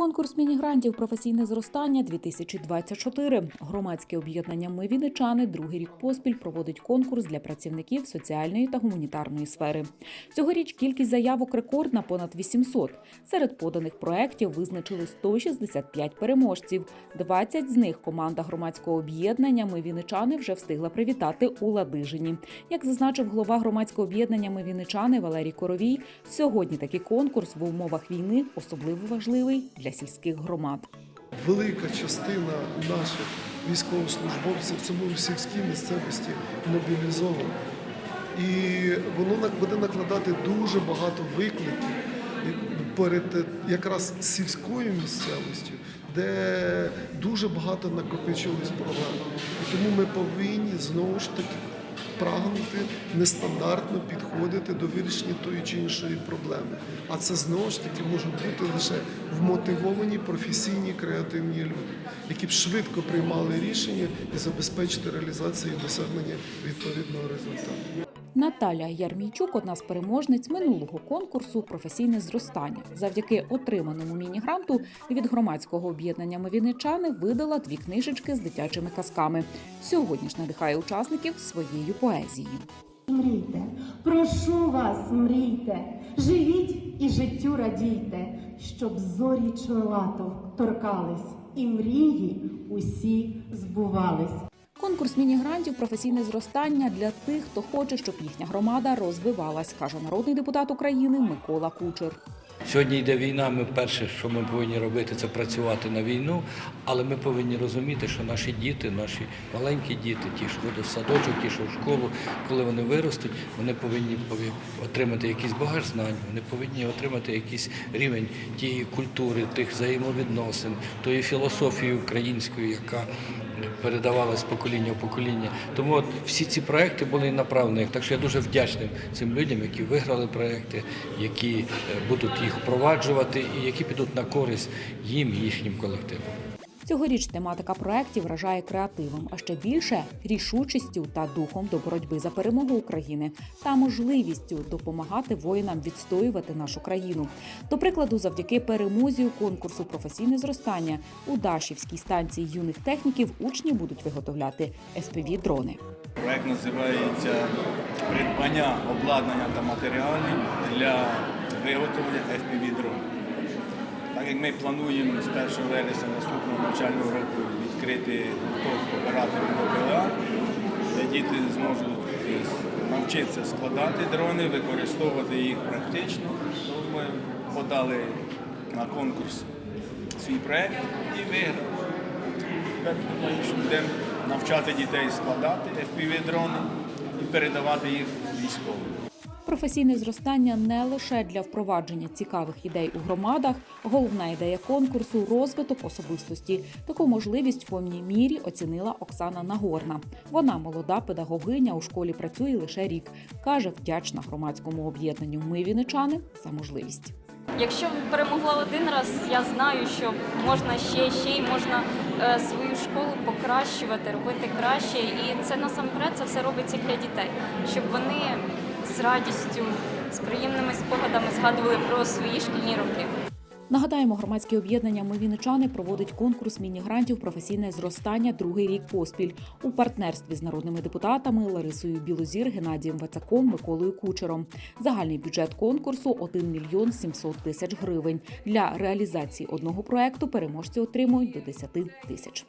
Конкурс міні-грантів професійне зростання 2024. Громадське об'єднання Ми Вінничани другий рік поспіль проводить конкурс для працівників соціальної та гуманітарної сфери. Цьогоріч кількість заявок рекордна понад 800. Серед поданих проєктів визначили 165 переможців. 20 з них команда громадського об'єднання Ми Вінничани вже встигла привітати у Ладижині. Як зазначив голова громадського об'єднання Ми Вінничани Валерій Коровій, сьогодні такий конкурс в умовах війни особливо важливий для сільських громад. велика частина наших військовослужбовців цьому в сільській місцевості мобілізована. І воно буде накладати дуже багато викликів перед е, якраз сільською місцевістю, де дуже багато накопичилось проблем. Тому ми повинні знову ж таки прагнути нестандартно підходити до вирішення тої чи іншої проблеми. А це знову ж таки можуть бути лише вмотивовані професійні креативні люди, які б швидко приймали рішення і забезпечити реалізацію і досягнення відповідного результату. Наталя Ярмійчук одна з переможниць минулого конкурсу Професійне зростання. Завдяки отриманому міні-гранту від громадського об'єднання Мовіничани видала дві книжечки з дитячими казками. Сьогодні ж надихає учасників своєю поезією. Мрійте, прошу вас, мрійте, живіть і життю радійте, щоб зорі чола торкались, і мрії усі збувались. Конкурс міні-грантів професійне зростання для тих, хто хоче, щоб їхня громада розвивалась, каже народний депутат України Микола Кучер. Сьогодні йде війна. Ми перше, що ми повинні робити, це працювати на війну. Але ми повинні розуміти, що наші діти, наші маленькі діти, ті, що ходять в садочок, ті, що в школу, коли вони виростуть, вони повинні отримати якийсь багаж знань, вони повинні отримати якийсь рівень тієї культури, тих взаємовідносин, тої філософії української, яка передавалась з покоління в покоління. Тому от всі ці проекти були направлені. Так що я дуже вдячний цим людям, які виграли проекти, які е, будуть їх впроваджувати і які підуть на користь їм і їхнім колективам. Цьогоріч тематика проєктів вражає креативом, а ще більше рішучістю та духом до боротьби за перемогу України та можливістю допомагати воїнам відстоювати нашу країну. До прикладу, завдяки перемозі у конкурсу професійне зростання у Дашівській станції юних техніків учні будуть виготовляти fpv дрони. Проект називається придбання обладнання та матеріалів для виготовлення fpv дронів. Так як ми плануємо з 1 вересня наступного навчального року відкрити гурток операторів ОПЛА, де діти зможуть е, навчитися складати дрони, використовувати їх практично, то ми подали на конкурс свій проект і виграли. Будемо навчати дітей складати FPV-дрони і передавати їх військовим. Професійне зростання не лише для впровадження цікавих ідей у громадах. Головна ідея конкурсу розвиток особистості. Таку можливість в повній мірі оцінила Оксана Нагорна. Вона молода педагогиня у школі працює лише рік. каже, вдячна громадському об'єднанню Ми віничани за можливість. Якщо перемогла один раз, я знаю, що можна ще, ще і можна е, свою школу покращувати, робити краще. І це насамперед це все робиться для дітей, щоб вони з радістю, з приємними спогадами згадували про свої шкільні роки. Нагадаємо, громадське об'єднання Ми віничани проводить конкурс міні-грантів професійне зростання другий рік поспіль у партнерстві з народними депутатами Ларисою Білозір, Геннадієм Вацаком, Миколою Кучером. Загальний бюджет конкурсу 1 мільйон 700 тисяч гривень. Для реалізації одного проекту переможці отримують до 10 тисяч.